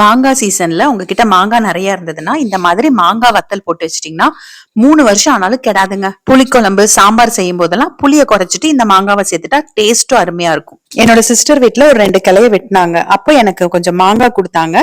மாங்காய் சீசன்ல உங்ககிட்ட மாங்காய் நிறைய இருந்ததுன்னா இந்த மாதிரி மாங்காய் வத்தல் போட்டு வச்சிட்டீங்கன்னா மூணு வருஷம் ஆனாலும் கெடாதுங்க. புளிக்குழம்பு சாம்பார் செய்யும் போதெல்லாம் புளிய குறைச்சிட்டு இந்த மாங்காவை சேர்த்துட்டா டேஸ்டும் அருமையா இருக்கும். என்னோட சிஸ்டர் வீட்டுல ஒரு ரெண்டு கிளைய வெட்டினாங்க. அப்போ எனக்கு கொஞ்சம் மாங்காய் கொடுத்தாங்க.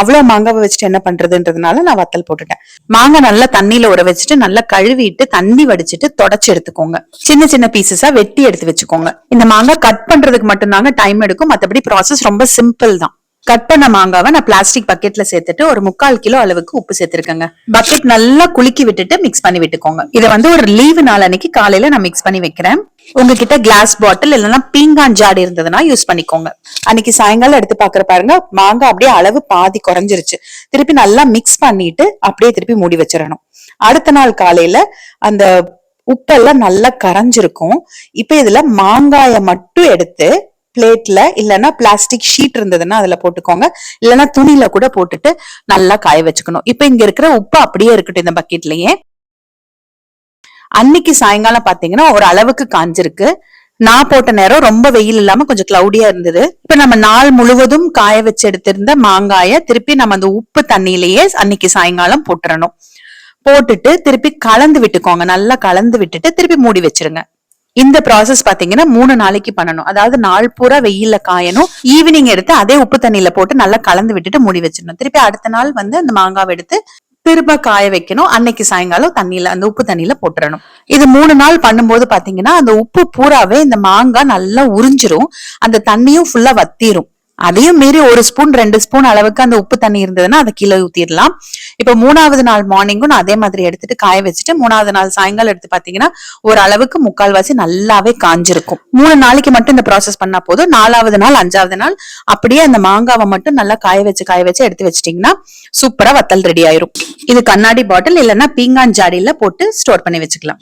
அவ்வளவு மாங்காவை வச்சுட்டு என்ன பண்றதுன்றதுனால நான் வத்தல் போட்டுட்டேன். மாங்காய் நல்லா தண்ணியில உற வச்சுட்டு நல்லா கழுவிட்டு தண்ணி வடிச்சிட்டு தொடச்சு எடுத்துக்கோங்க. சின்ன சின்ன பீசஸா வெட்டி எடுத்து வச்சுக்கோங்க. இந்த மாங்காய் கட் பண்றதுக்கு மட்டும்தாங்க டைம் எடுக்கும். மத்தபடி ப்ராசஸ் ரொம்ப சிம்பிள் தான். கட் பண்ண மாங்காவை நான் பிளாஸ்டிக் பக்கெட்ல சேர்த்துட்டு ஒரு முக்கால் கிலோ அளவுக்கு உப்பு சேர்த்திருக்கேங்க. பக்கெட் நல்லா குலுக்கி விட்டுட்டு மிக்ஸ் பண்ணி விட்டுக்கோங்க. இதை வந்து ஒரு லீவு நாள் அன்னைக்கு காலையில நான் மிக்ஸ் பண்ணி வைக்கிறேன். உங்ககிட்ட கிளாஸ் பாட்டில் இல்லைன்னா பீங்கான் ஜாடி இருந்ததுன்னா யூஸ் பண்ணிக்கோங்க. அன்னைக்கு சாயங்காலம் எடுத்து பாக்குற பாருங்க மாங்காய் அப்படியே அளவு பாதி குறைஞ்சிருச்சு. திருப்பி நல்லா மிக்ஸ் பண்ணிட்டு அப்படியே திருப்பி மூடி வச்சிடணும். அடுத்த நாள் காலையில அந்த உப்பெல்லாம் நல்லா கரைஞ்சிருக்கும். இப்ப இதுல மாங்காய மட்டும் எடுத்து பிளேட்ல இல்லைன்னா பிளாஸ்டிக் ஷீட் இருந்ததுன்னா அதுல போட்டுக்கோங்க. இல்லைன்னா துணியில கூட போட்டுட்டு நல்லா காய வச்சுக்கணும். இப்ப இங்க இருக்கிற உப்பு அப்படியே இருக்கட்டும் இந்த பக்கெட்லயே அன்னைக்கு சாயங்காலம் பாத்தீங்கன்னா ஒரு அளவுக்கு காஞ்சிருக்கு. நான் போட்ட நேரம் ரொம்ப வெயில் இல்லாம கொஞ்சம் கிளவுடியா இருந்தது. இப்ப நம்ம நாள் முழுவதும் காய வச்சு எடுத்திருந்த மாங்காய திருப்பி நம்ம அந்த உப்பு தண்ணியிலேயே அன்னைக்கு சாயங்காலம் போட்டுறணும். போட்டுட்டு திருப்பி கலந்து விட்டுக்கோங்க. நல்லா கலந்து விட்டுட்டு திருப்பி மூடி வச்சிருங்க. இந்த ப்ராசஸ் பாத்தீங்கன்னா மூணு நாளைக்கு பண்ணணும். அதாவது நாள் பூரா வெயில்ல காயணும். ஈவினிங் எடுத்து அதே உப்பு தண்ணியில போட்டு நல்லா கலந்து விட்டுட்டு மூடி வச்சிடணும். திருப்பி அடுத்த நாள் வந்து அந்த மாங்காவை எடுத்து திரும்ப காய வைக்கணும். அன்னைக்கு சாயங்காலம் தண்ணியில அந்த உப்பு தண்ணியில போட்டுறணும். இது மூணு நாள் பண்ணும்போது பாத்தீங்கன்னா அந்த உப்பு பூராவே இந்த மாங்காய் நல்லா உறிஞ்சிரும். அந்த தண்ணியும் ஃபுல்லா வத்திரும். அதையும் மீறி ஒரு ஸ்பூன் ரெண்டு ஸ்பூன் அளவுக்கு அந்த உப்பு தண்ணி இருந்ததுன்னா அதை கீழே ஊத்திடலாம். இப்ப மூணாவது நாள் மார்னிங்கும் நான் அதே மாதிரி எடுத்துட்டு காய வச்சுட்டு மூணாவது நாள் சாயங்காலம் எடுத்து பாத்தீங்கன்னா ஒரு அளவுக்கு முக்கால்வாசி நல்லாவே காஞ்சிருக்கும். மூணு நாளைக்கு மட்டும் இந்த ப்ராசஸ் பண்ணா போதும். நாலாவது நாள் அஞ்சாவது நாள் அப்படியே அந்த மாங்காவை மட்டும் நல்லா காய வச்சு காய வச்சு எடுத்து வச்சிட்டீங்கன்னா சூப்பரா வத்தல் ரெடி ஆயிரும். இது கண்ணாடி பாட்டில் இல்லைன்னா பீங்கான் ஜாடியில போட்டு ஸ்டோர் பண்ணி வச்சுக்கலாம்.